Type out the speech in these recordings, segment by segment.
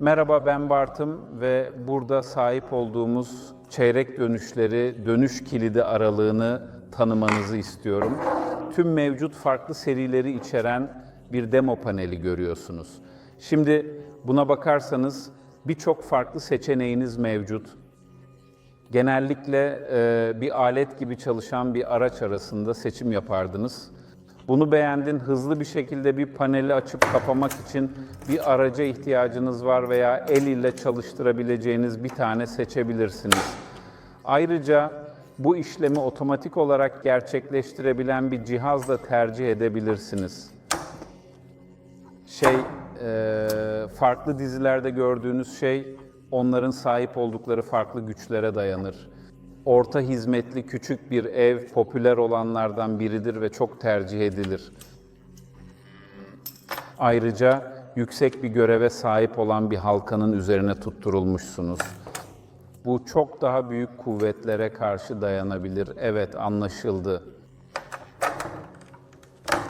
Merhaba ben Bartım ve burada sahip olduğumuz çeyrek dönüşleri, dönüş kilidi aralığını tanımanızı istiyorum. Tüm mevcut farklı serileri içeren bir demo paneli görüyorsunuz. Şimdi buna bakarsanız birçok farklı seçeneğiniz mevcut. Genellikle bir alet gibi çalışan bir araç arasında seçim yapardınız. Bunu beğendin, hızlı bir şekilde bir paneli açıp kapamak için bir araca ihtiyacınız var veya el ile çalıştırabileceğiniz bir tane seçebilirsiniz. Ayrıca bu işlemi otomatik olarak gerçekleştirebilen bir cihaz da tercih edebilirsiniz. Şey, e, farklı dizilerde gördüğünüz şey onların sahip oldukları farklı güçlere dayanır. Orta hizmetli küçük bir ev popüler olanlardan biridir ve çok tercih edilir. Ayrıca yüksek bir göreve sahip olan bir halkanın üzerine tutturulmuşsunuz. Bu çok daha büyük kuvvetlere karşı dayanabilir. Evet, anlaşıldı.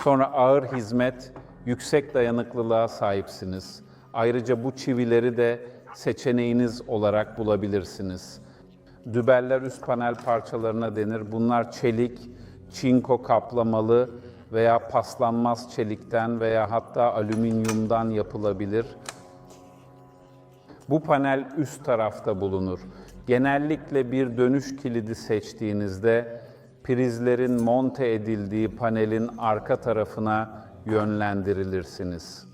Sonra ağır hizmet, yüksek dayanıklılığa sahipsiniz. Ayrıca bu çivileri de seçeneğiniz olarak bulabilirsiniz. Dübeller üst panel parçalarına denir. Bunlar çelik, çinko kaplamalı veya paslanmaz çelikten veya hatta alüminyumdan yapılabilir. Bu panel üst tarafta bulunur. Genellikle bir dönüş kilidi seçtiğinizde prizlerin monte edildiği panelin arka tarafına yönlendirilirsiniz.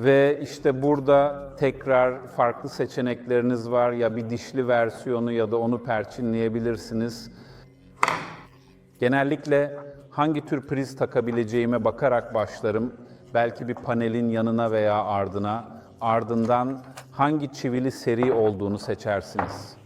Ve işte burada tekrar farklı seçenekleriniz var. Ya bir dişli versiyonu ya da onu perçinleyebilirsiniz. Genellikle hangi tür priz takabileceğime bakarak başlarım. Belki bir panelin yanına veya ardına. Ardından hangi çivili seri olduğunu seçersiniz.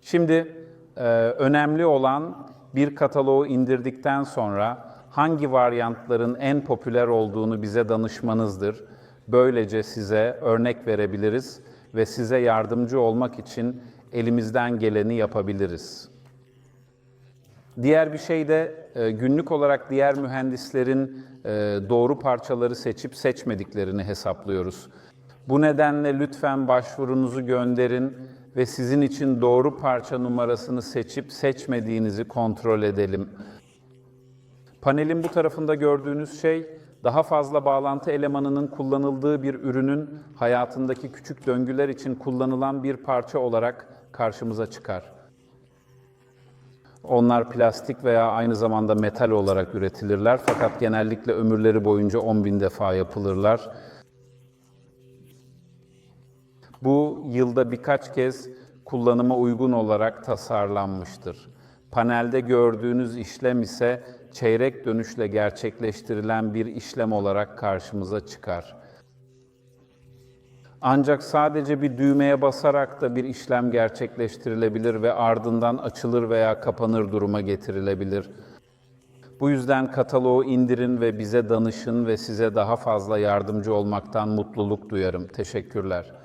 Şimdi e, önemli olan bir kataloğu indirdikten sonra hangi varyantların en popüler olduğunu bize danışmanızdır. Böylece size örnek verebiliriz ve size yardımcı olmak için elimizden geleni yapabiliriz. Diğer bir şey de e, günlük olarak diğer mühendislerin e, doğru parçaları seçip seçmediklerini hesaplıyoruz. Bu nedenle lütfen başvurunuzu gönderin ve sizin için doğru parça numarasını seçip seçmediğinizi kontrol edelim. Panelin bu tarafında gördüğünüz şey daha fazla bağlantı elemanının kullanıldığı bir ürünün hayatındaki küçük döngüler için kullanılan bir parça olarak karşımıza çıkar. Onlar plastik veya aynı zamanda metal olarak üretilirler fakat genellikle ömürleri boyunca 10 bin defa yapılırlar. Bu yılda birkaç kez kullanıma uygun olarak tasarlanmıştır. Panelde gördüğünüz işlem ise çeyrek dönüşle gerçekleştirilen bir işlem olarak karşımıza çıkar. Ancak sadece bir düğmeye basarak da bir işlem gerçekleştirilebilir ve ardından açılır veya kapanır duruma getirilebilir. Bu yüzden kataloğu indirin ve bize danışın ve size daha fazla yardımcı olmaktan mutluluk duyarım. Teşekkürler.